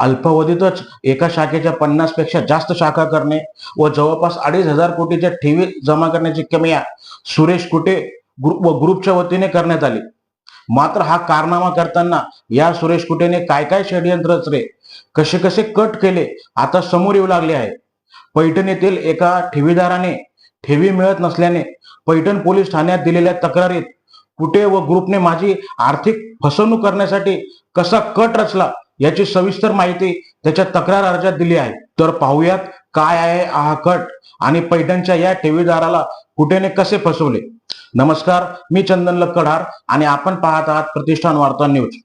अल्पावधीतच एका शाखेच्या पन्नासपेक्षा जास्त शाखा करणे व जवळपास अडीच हजार कोटीच्या ठेवी जमा करण्याची कमिया सुरेश कुटे ग्रुप व ग्रुपच्या वतीने करण्यात आली. मात्र हा कारनामा करताना या सुरेश कुटेने काय काय षडयंत्र रचले कसे कसे कट केले? आता समोर येऊ लागले आहे. पैठण येथील एका ठेवीदाराने ठेवी मिळत नसल्याने पैठण पोलीस ठाण्यात दिलेल्या तक्रारीत कुटे व ग्रुपने माझी आर्थिक फसवणूक करण्यासाठी कसा कट रचला? याची सविस्तर माहिती त्याच्या तक्रार अर्जात दिली आहे. तर पाहूयात काय आहे हा कट आणि पैठणच्या या ठेवीदाराला कुठेने कसे फसवले. नमस्कार मी चंदन लक्कडार आणि आपण पाहत आहात प्रतिष्ठान वार्ता न्यूज.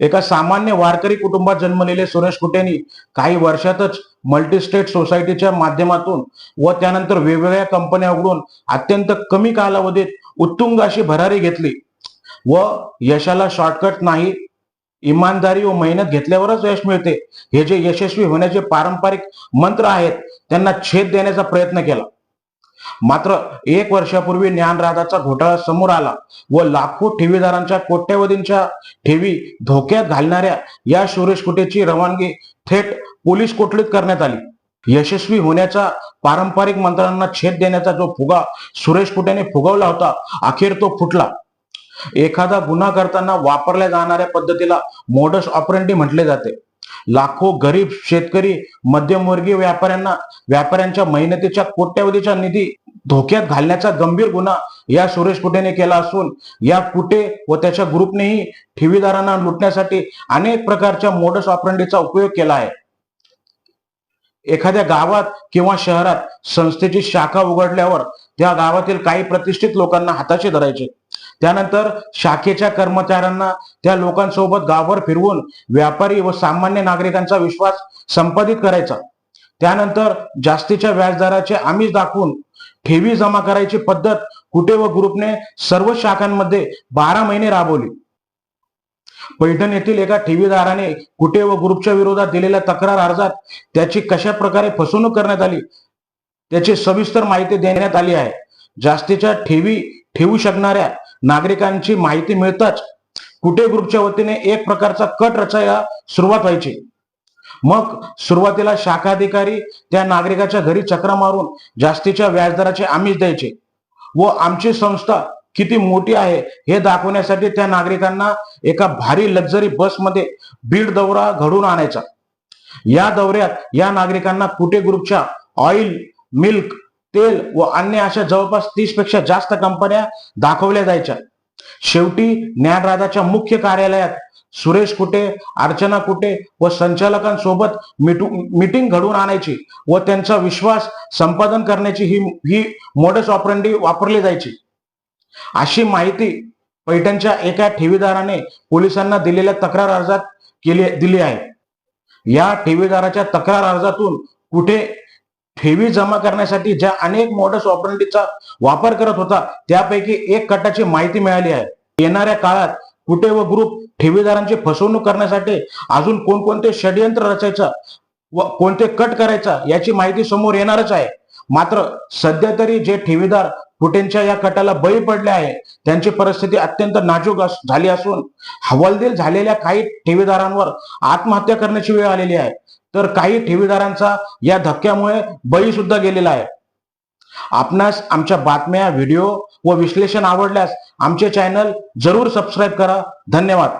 एका सामान्य वारकरी कुटुंबात जन्मलेले सुरेश कुटेनी काही वर्षातच मल्टीस्टेट सोसायटीच्या माध्यमातून व त्यानंतर वेगवेगळ्या कंपन्या उघडून अत्यंत कमी कालावधीत उत्तुंग अशी भरारी घेतली व यशाला शॉर्टकट नाही इमानदारी व मेहनत घेतल्यावरच यश मिळते. हे जे यशस्वी होण्याचे पारंपरिक मंत्र आहेत त्यांना छेद देण्याचा प्रयत्न केला. मात्र एक वर्षापूर्वी ज्ञानराजाचा घोटाळा समोर आला व लाखो ठेवीदारांच्या कोट्यवधींच्या ठेवी धोक्यात घालणाऱ्या या सुरेश कुटेची रवानगी थेट पोलीस कोठडीत करण्यात आली. यशस्वी होण्याचा पारंपरिक मंत्रांना छेद देण्याचा जो फुगा सुरेश कुटेने फुगवला होता अखेर तो फुटला. एखादा गुन्हा करताना वापरल्या जाणाऱ्या पद्धतीला मोडस ऑपरेंटी म्हटले जाते. लाखो गरीब शेतकरी मध्यमवर्गीय व्यापाऱ्यांना व्यापाऱ्यांच्या मेहनतीच्या कोट्यावधीच्या निधी धोक्यात घालण्याचा गंभीर गुन्हा या सुरेश कुटेने केला असून या कुटे व त्याच्या ग्रुपनेही ठेवीदारांना लुटण्यासाठी अनेक प्रकारच्या मोडस ऑपरेंटीचा उपयोग केला आहे. एखाद्या गावात किंवा शहरात संस्थेची शाखा उघडल्यावर त्या गावातील काही प्रतिष्ठित लोकांना हाताशी धरायचे. त्यानंतर शाखेच्या कर्मचाऱ्यांना त्या लोकांसोबत गावभर फिरवून व्यापारी व सामान्य नागरिकांचा विश्वास संपादित करायचा. त्यानंतर जास्तीच्या व्याजदराचे आमिष दाखवून ठेवी जमा करायची पद्धत कुटे व ग्रुपने सर्व शाखांमध्ये बारा महिने राबवली. पैठण येथील एका ठेवीदाराने कुटे व ग्रुपच्या विरोधात दिलेल्या तक्रार अर्जात त्याची कशा प्रकारे फसवणूक करण्यात आली त्याची सविस्तर माहिती देण्यात आली आहे. जास्तीच्या ठेवी ठेवू शकणाऱ्या नागरिकांची माहिती मिळताच कुटे ग्रुपच्या वतीने एक प्रकारचा कट रचायला सुरुवात व्हायची. मग सुरुवातीला शाखा अधिकारी त्या नागरिकाच्या घरी चक्रा मारून जास्तीच्या व्याजदराचे आमिष द्यायचे व आमची संस्था किती मोठी आहे हे दाखवण्यासाठी त्या नागरिकांना एका भारी लक्झरी बसमध्ये बीड दौरा घडून आणायचा. या दौऱ्यात या नागरिकांना कुटे ग्रुपच्या ऑइल मिल्क तेल व अन्य अशा जवळपास तीसपेक्षा जास्त कंपन्या दाखवल्या जायच्या. शेवटी ज्ञानराजाच्या मुख्य कार्यालयात सुरेश कुटे अर्चना कुटे व संचालकांसोबत मीटिंग घडवून आणायची व त्यांचा विश्वास संपादन करण्याची ही ही मोडस ऑपरंडी वापरली जायची. अशी माहिती पैठणच्या एका ठेवीदाराने पोलिसांना दिलेल्या तक्रार अर्जात केली दिली आहे. या ठेवीदाराच्या तक्रार अर्जातून कुठे ठेवी जमा करण्यासाठी ज्या अनेक मोडस ऑपरेटिव्हचा वापर करत होता त्यापैकी एक कटाची माहिती मिळाली आहे. येणाऱ्या काळात कुटे व ग्रुप ठेवीदारांची फसवणूक करण्यासाठी अजून कोणकोणते षडयंत्र रचायचं व कोणते कट करायचा याची माहिती समोर येणारच आहे. मात्र सध्या तरी जे ठेवीदार कुटेंच्या या कटाला बळी पडले आहे त्यांची परिस्थिती अत्यंत नाजूक अस- झाली असून हवालदिल झालेल्या काही ठेवीदारांवर आत्महत्या करण्याची वेळ आलेली आहे. तर काही ठेवीदारांचा या धक्क्यामुळे बळी सुद्धा गेलेला आहे. आपणास आमच्या बातम्या व्हिडिओ व विश्लेषण आवडल्यास आमचे चॅनल जरूर सबस्क्राईब करा. धन्यवाद.